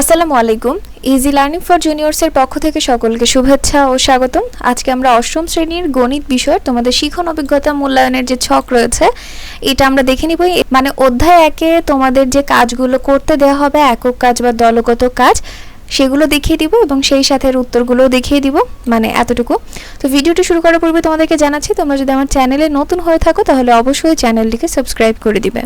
আসসালামু আলাইকুম। Easy learning for জুনিয়র্সের পক্ষ থেকে সকলকে শুভেচ্ছা ও স্বাগতম। আজকে আমরা অষ্টম শ্রেণির গণিত বিষয়, তোমাদের শিখন অভিজ্ঞতা মূল্যায়নের যে ছক রয়েছে, এটা আমরা দেখে নিব। মানে অধ্যায় একে তোমাদের যে কাজগুলো করতে দেওয়া হবে, একক কাজ বা দলগত কাজ সেগুলো দেখিয়ে দিব এবং সেই সাথে উত্তরগুলোও দেখিয়ে দিব মানে এতটুকু। তো ভিডিওটি শুরু করার পূর্বে তোমাদেরকে জানাচ্ছি, তোমরা যদি আমার চ্যানেলে নতুন হয়ে থাকো, তাহলে অবশ্যই চ্যানেলটিকে সাবস্ক্রাইব করে দিবে।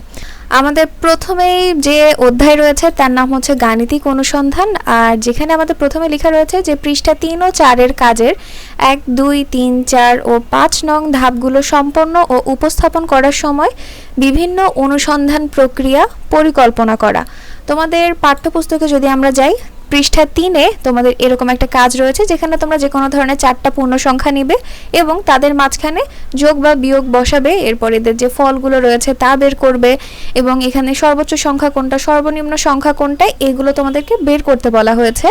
আমাদের প্রথমেই যে অধ্যায় রয়েছে, তার নাম হচ্ছে গাণিতিক অনুসন্ধান, আর যেখানে আমাদের প্রথমে লেখা রয়েছে যে পৃষ্ঠা তিন ও চারের কাজের এক, দুই, তিন, চার ও পাঁচ নং ধাপগুলো সম্পন্ন ও উপস্থাপন করার সময় বিভিন্ন অনুসন্ধান প্রক্রিয়া পরিকল্পনা করা। তোমাদের পাঠ্যপুস্তকে যদি আমরা যাই পৃষ্ঠা তিনে তোমাদের এরকম একটা কাজ রয়েছে, যেখানে তোমরা যে কোনো ধরনের চারটা পূর্ণ সংখ্যা নিবে এবং তাদের মাঝখানে যোগ বা বিয়োগ বসাবে, এরপর এদের যে ফলগুলো রয়েছে তা বের করবে এবং এখানে সর্বোচ্চ সংখ্যা কোনটা, সর্বনিম্ন সংখ্যা কোনটা, এগুলো তোমাদেরকে বের করতে বলা হয়েছে।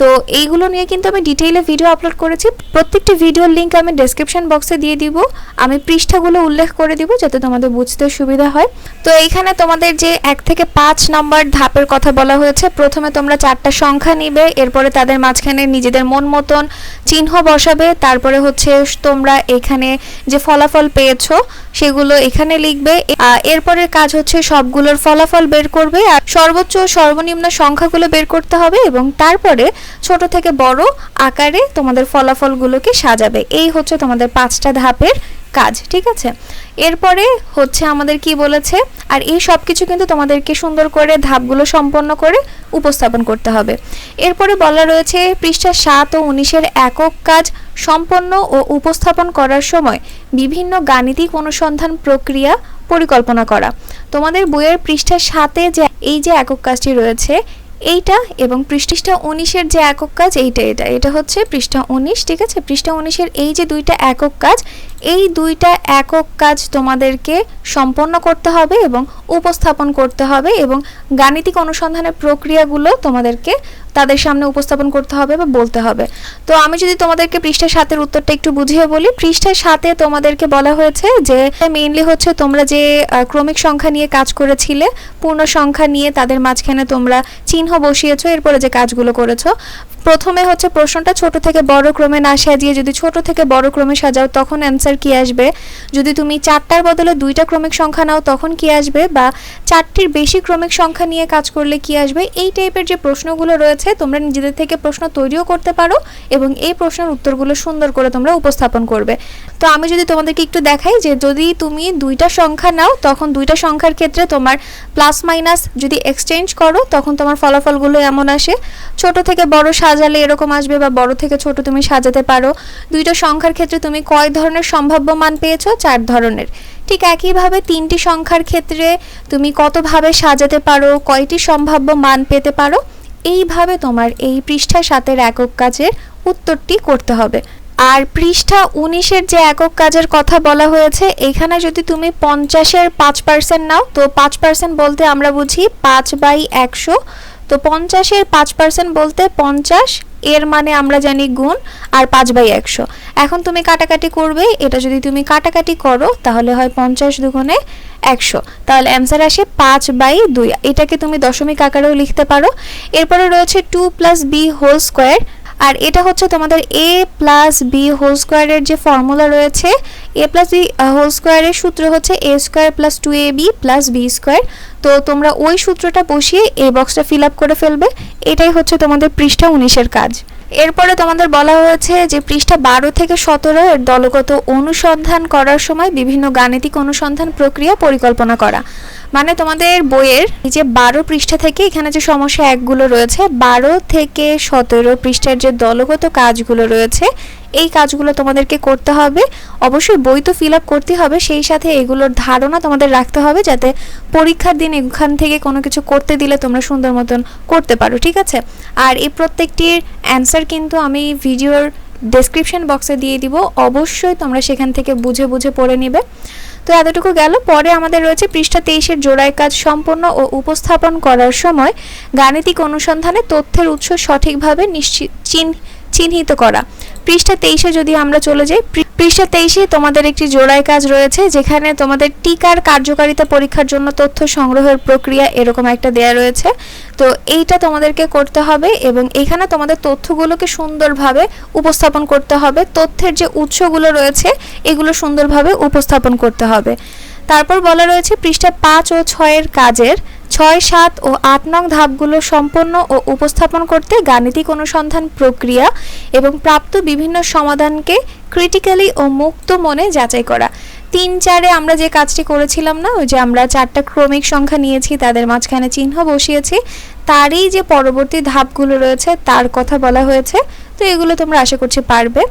তো এইগুলো নিয়ে কিন্তু আমি ডিটেইলে ভিডিও আপলোড করেছি। প্রত্যেকটি ভিডিওর লিঙ্ক আমি ডেসক্রিপশন বক্সে দিয়ে দিব। আমি পৃষ্ঠাগুলো উল্লেখ করে দিব যাতে তোমাদের বুঝতে সুবিধা হয়। তো এইখানে তোমাদের যে এক থেকে পাঁচ নম্বর ধাপের কথা বলা হয়েছে, প্রথমে তোমরা চারটা সংখ্যা নিবে, এরপরে তাদের মাঝখানে নিজেদের মন মতন চিহ্ন বসাবে, তারপরে হচ্ছে তোমরা এখানে যে ফলাফল পেয়েছ, সেগুলো এখানে লিখবে। এরপরের কাজ হচ্ছে সবগুলোর ফলাফল বের করবে, আর সর্বোচ্চ সর্বনিম্ন সংখ্যাগুলো বের করতে হবে এবং তারপরে ছোট থেকে বড় আকারে তোমাদের ফলাফলগুলোকে সাজাবে। এই হচ্ছে তোমাদের পাঁচটা ধাপের কাজ, ঠিক আছে? এরপরে হচ্ছে আমাদের কি বলেছে, আর এই সব কিছু কিন্তু তোমাদেরকে সুন্দর করে ধাপগুলো সম্পন্ন করে উপস্থাপন করতে হবে। এরপরে বলা রয়েছে, পৃষ্ঠা সাত ও উনিশের একক কাজ সম্পন্ন ও উপস্থাপন করার সময় বিভিন্ন গাণিতিক অনুসন্ধান প্রক্রিয়া পরিকল্পনা করা। তোমাদের বইয়ের পৃষ্ঠা সাতে যে, এই যে একক কাজটি রয়েছে এইটা এবং পৃষ্ঠা উনিশের যে একক কাজ, এইটা, এটা। এটা হচ্ছে পৃষ্ঠা উনিশ, ঠিক আছে? পৃষ্ঠা উনিশের এই যে দুইটা একক কাজ এই দুইটা একক কাজ তোমাদেরকে সম্পন্ন করতে হবে এবং উপস্থাপন করতে হবে এবং গাণিতিক অনুসন্ধানের প্রক্রিয়াগুলো তোমাদেরকে তাদের সামনে উপস্থাপন করতে হবে বা বলতে হবে। তো আমি যদি তোমাদেরকে পৃষ্ঠা সাতের উত্তরটা একটু বুঝিয়ে বলি, পৃষ্ঠা সাতে তোমাদেরকে বলা হয়েছে যে মেইনলি হচ্ছে তোমরা যে ক্রমিক সংখ্যা নিয়ে কাজ করেছিলে, পূর্ণ সংখ্যা নিয়ে তাদের মাঝখানে তোমরা চিহ্ন বসিয়েছো, এরপরে যে কাজগুলো করেছ। প্রথমে হচ্ছে প্রশ্নটা ছোট থেকে বড় ক্রমে না সাজিয়ে যদি ছোট থেকে বড় ক্রমে সাজাও, তখন অ্যান্সার কি আসবে? যদি তুমি চারটার বদলে দুইটা ক্রমিক সংখ্যা নাও, তখন কি আসবে? বা চারটির বেশি ক্রমিক সংখ্যা নিয়ে কাজ করলে কি আসবে? এই টাইপের যে প্রশ্নগুলো রয়েছে, তোমরা নিজেদের থেকে প্রশ্ন তৈরিও করতে পারো এবং এই প্রশ্নের উত্তরগুলো সুন্দর করে তোমরা উপস্থাপন করবে। তো আমি যদি তোমাদেরকে একটু দেখাই যে যদি তুমি দুইটা সংখ্যা নাও, তখন দুইটা সংখ্যার ক্ষেত্রে তোমার প্লাস মাইনাস যদি এক্সচেঞ্জ করো, তখন তোমার ফলাফলগুলো এমন আসে। ছোট থেকে বড় সাজালে এরকম আসবে বা বড় থেকে ছোট তুমি সাজাতে পারো। দুইটা সংখ্যার ক্ষেত্রে তুমি কয় ধরনের সম্ভাব্য মান পেয়েছ? চার ধরনের। ঠিক একইভাবে তিনটি সংখ্যার ক্ষেত্রে তুমি কতভাবে সাজাতে পারো? কয়টি সম্ভাব্য মান পেতে পারো? এইভাবে তোমার এই পৃষ্ঠা সাতের একক কাজের উত্তরটি করতে হবে। আর পৃষ্ঠা উনিশের যে একক কাজের কথা বলা হয়েছে, এখানে যদি তুমি পঞ্চাশের পাঁচ পার্সেন্ট নাও, তো পাঁচ পার্সেন্ট বলতে আমরা বুঝি পাঁচ বাই একশো তো পঞ্চাশের পাঁচ পার্সেন্ট বলতে পঞ্চাশ, এর মানে আমরা জানি গুণ, আর পাঁচ বাই একশো। এখন তুমি কাটাকাটি করবে, এটা যদি তুমি কাটাকাটি করো, তাহলে হয় পঞ্চাশ দুগুণে একশো। তাহলে অ্যান্সার আসে পাঁচ বাই দুই। এটাকে তুমি দশমিক আকারেও লিখতে পারো। এরপরে রয়েছে two plus B whole square আর এটা হচ্ছে তোমাদের এ প্লাস বি হোল স্কোয়ারের যে ফর্মুলা রয়েছে এ প্লাস বি হোল স্কোয়ারের সূত্র হচ্ছে A square plus two A B plus B square তো তোমরা ওই সূত্রটা বসিয়ে এই বক্সটা ফিল আপ করে ফেলবে। এটাই হচ্ছে তোমাদের পৃষ্ঠা উনিশের কাজ। এরপরে তোমাদের বলা হয়েছে যে পৃষ্ঠা বারো থেকে সতেরো এর দলগত অনুসন্ধান করার সময় বিভিন্ন গাণিতিক অনুসন্ধান প্রক্রিয়া পরিকল্পনা করা। মানে তোমাদের বইয়ের যে বারো পৃষ্ঠা থেকে এখানে যে সমস্যা একগুলো রয়েছে, বারো থেকে সতেরো পৃষ্ঠার যে দলগত কাজগুলো রয়েছে, এই কাজগুলো তোমাদেরকে করতে হবে। অবশ্যই বই তো ফিল আপ করতে হবে, সেই সাথে এগুলোর ধারণা তোমাদের রাখতে হবে যাতে পরীক্ষার দিন এখান থেকে কোনো কিছু করতে দিলে তোমরা সুন্দর মতন করতে পারো, ঠিক আছে? আর এই প্রত্যেকটির অ্যান্সার কিন্তু আমি ভিডিওর ডেসক্রিপশন বক্সে দিয়ে দিব। অবশ্যই তোমরা সেখান থেকে বুঝে বুঝে পড়ে নিবে। তো এতটুকু গেল। পরে আমাদের রয়েছে পৃষ্ঠা তেইশের জোড়ায় কাজ সম্পন্ন ও উপস্থাপন করার সময় গাণিতিক অনুসন্ধানে তথ্যের উৎস সঠিকভাবে নিশ্চিত চিহ্নিত করা। পৃষ্ঠা তেইশে যদি আমরা চলে যাই পৃষ্ঠা তেইশে তোমাদের একটি জোড়ায় কাজ রয়েছে, যেখানে তোমাদের টিকার কার্যকারিতা পরীক্ষার জন্য তথ্য সংগ্রহের প্রক্রিয়া এরকম একটা দেয়া রয়েছে। তো এইটা তোমাদেরকে করতে হবে এবং এখানে তোমাদের তথ্যগুলোকে সুন্দরভাবে উপস্থাপন করতে হবে। তথ্যের যে উৎসগুলো রয়েছে, এগুলো সুন্দরভাবে উপস্থাপন করতে হবে। তারপর বলা রয়েছে পৃষ্ঠা পাঁচ ও ছয়ের কাজের ছয়, সাত ও আট নং ধাপগুলো সম্পন্ন ও উপস্থাপন করতে গাণিতিক অনুসন্ধান প্রক্রিয়া এবং প্রাপ্ত বিভিন্ন সমাধানকে ক্রিটিক্যালি ও মুক্ত মনে যাচাই করা। তিন চারে আমরা যে কাজটি করেছিলাম না, ওই যে আমরা চারটা ক্রমিক সংখ্যা নিয়েছি, তাদের মাঝখানে চিহ্ন বসিয়েছি, তারই যে পরবর্তী ধাপগুলো রয়েছে, তার কথা বলা হয়েছে। তো এগুলো তোমরা আশা করছি পারবে।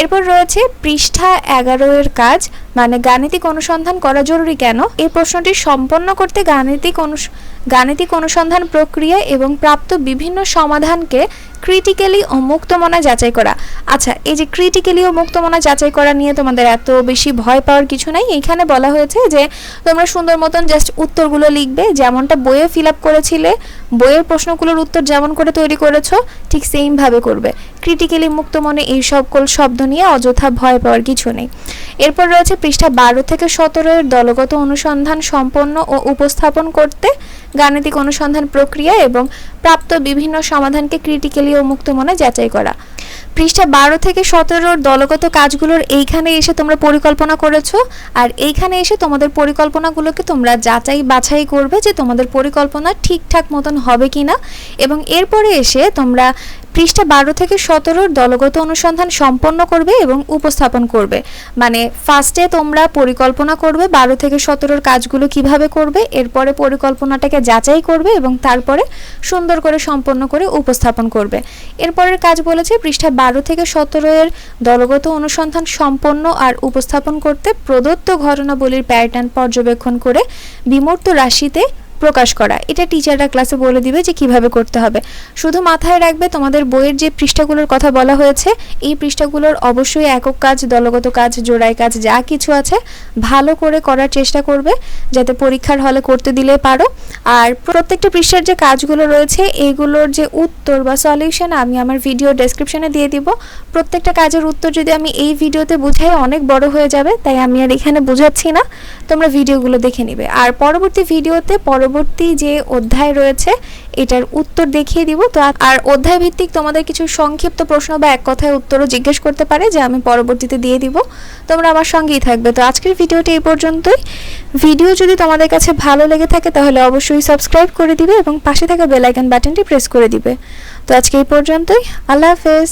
এরপর রয়েছে পৃষ্ঠা এগারো এর কাজ মানে গাণিতিক অনুসন্ধান করা জরুরি কেন? এই প্রশ্নটি সম্পন্ন করতে গাণিতিক অনুস গাণিতিক অনুসন্ধান প্রক্রিয়া এবং প্রাপ্ত বিভিন্ন সমাধানকে ক্রিটিক্যালি ও মুক্তমনা যাচাই করা। আচ্ছা এই যে ক্রিটিক্যালি ও মুক্তমনা যাচাই করা নিয়ে তোমাদের এত বেশি ভয় পাওয়ার কিছু নাই? এইখানে বলা হয়েছে যে, তোমরা সুন্দর মতন জাস্ট উত্তরগুলো লিখবে, যেমনটা বইয়ে ফিল আপ করেছিলে, বইয়ের প্রশ্নগুলোর উত্তর যেমন করে তৈরি করেছ, ঠিক সেমভাবে করবে। ক্রিটিক্যালি মুক্ত মনে এই সকল শব্দ নিয়ে অযথা ভয় পাওয়ার কিছু নেই। এরপর রয়েছে পৃষ্ঠা বারো থেকে সতেরো দলগত অনুসন্ধান সম্পন্ন ও উপস্থাপন করতে। গাণিতিক অনুসন্ধান প্রক্রিয়া এবং প্রাপ্ত বিভিন্ন সমাধানকে ক্রিটিক্যালি ও মুক্ত মনে যাচাই করা। পৃষ্ঠা বারো থেকে সতেরোর দলগত কাজগুলোর এইখানে এসে তোমরা পরিকল্পনা করেছ, আর এইখানে এসে তোমাদের পরিকল্পনাগুলোকে তোমরা যাচাই বাছাই করবে যে তোমাদের পরিকল্পনা ঠিকঠাক মতন হবে কি না এবং এরপরে এসে তোমরা পৃষ্ঠা বারো থেকে সতেরোর দলগত অনুসন্ধান সম্পন্ন করবে এবং উপস্থাপন করবে। মানে ফার্স্টে তোমরা পরিকল্পনা করবে বারো থেকে সতেরোর কাজগুলো কীভাবে করবে, এরপরে পরিকল্পনাটাকে যাচাই করবে এবং তারপরে সুন্দর করে সম্পন্ন করে উপস্থাপন করবে। এরপরের কাজ বলেছে পৃষ্ঠা বারো থেকে সতেরো এর দলগত অনুসন্ধান সম্পন্ন আর উপস্থাপন করতে প্রদত্ত ঘটনাবলীর প্যাটার্ন পর্যবেক্ষণ করে বিমূর্ত রাশিতে প্রকাশ করা। এটা টিচাররা ক্লাসে বলে দিবে যে কীভাবে করতে হবে। শুধু মাথায় রাখবে তোমাদের বইয়ের যে পৃষ্ঠাগুলোর কথা বলা হয়েছে, এই পৃষ্ঠাগুলোর অবশ্যই একক কাজ, দলগত কাজ জোড়াই কাজ, যা কিছু আছে ভালো করে করার চেষ্টা করবে, যাতে পরীক্ষার হলে করতে দিলে পারো। আর প্রত্যেকটা পৃষ্ঠার যে কাজগুলো রয়েছে এইগুলোর যে উত্তর বা সলিউশন আমি আমার ভিডিও ডেসক্রিপশনে দিয়ে দিব। প্রত্যেকটা কাজের উত্তর যদি আমি এই ভিডিওতে বুঝাই, অনেক বড় হয়ে যাবে, তাই আমি আর এখানে বুঝাচ্ছি না। তোমরা ভিডিওগুলো দেখে নিবে। আর পরবর্তী ভিডিওতে পরবর্তী যে অধ্যায় রয়েছে, এটার উত্তর দেখিয়ে দিব। তো আর অধ্যায় ভিত্তিক তোমাদের কিছু সংক্ষিপ্ত প্রশ্ন বা এক কথায় উত্তরও জিজ্ঞেস করতে পারে, যে আমি পরবর্তীতে দিয়ে দিব। তোমরা আমার সঙ্গেই থাকবে। তো আজকের ভিডিওটি এই পর্যন্তই। ভিডিও যদি তোমাদের কাছে ভালো লেগে থাকে, তাহলে অবশ্যই সাবস্ক্রাইব করে দিবে এবং পাশে থাকা বেল আইকন বাটনটি প্রেস করে দিবে। তো আজকে এই পর্যন্তই। আল্লাহ হাফেজ।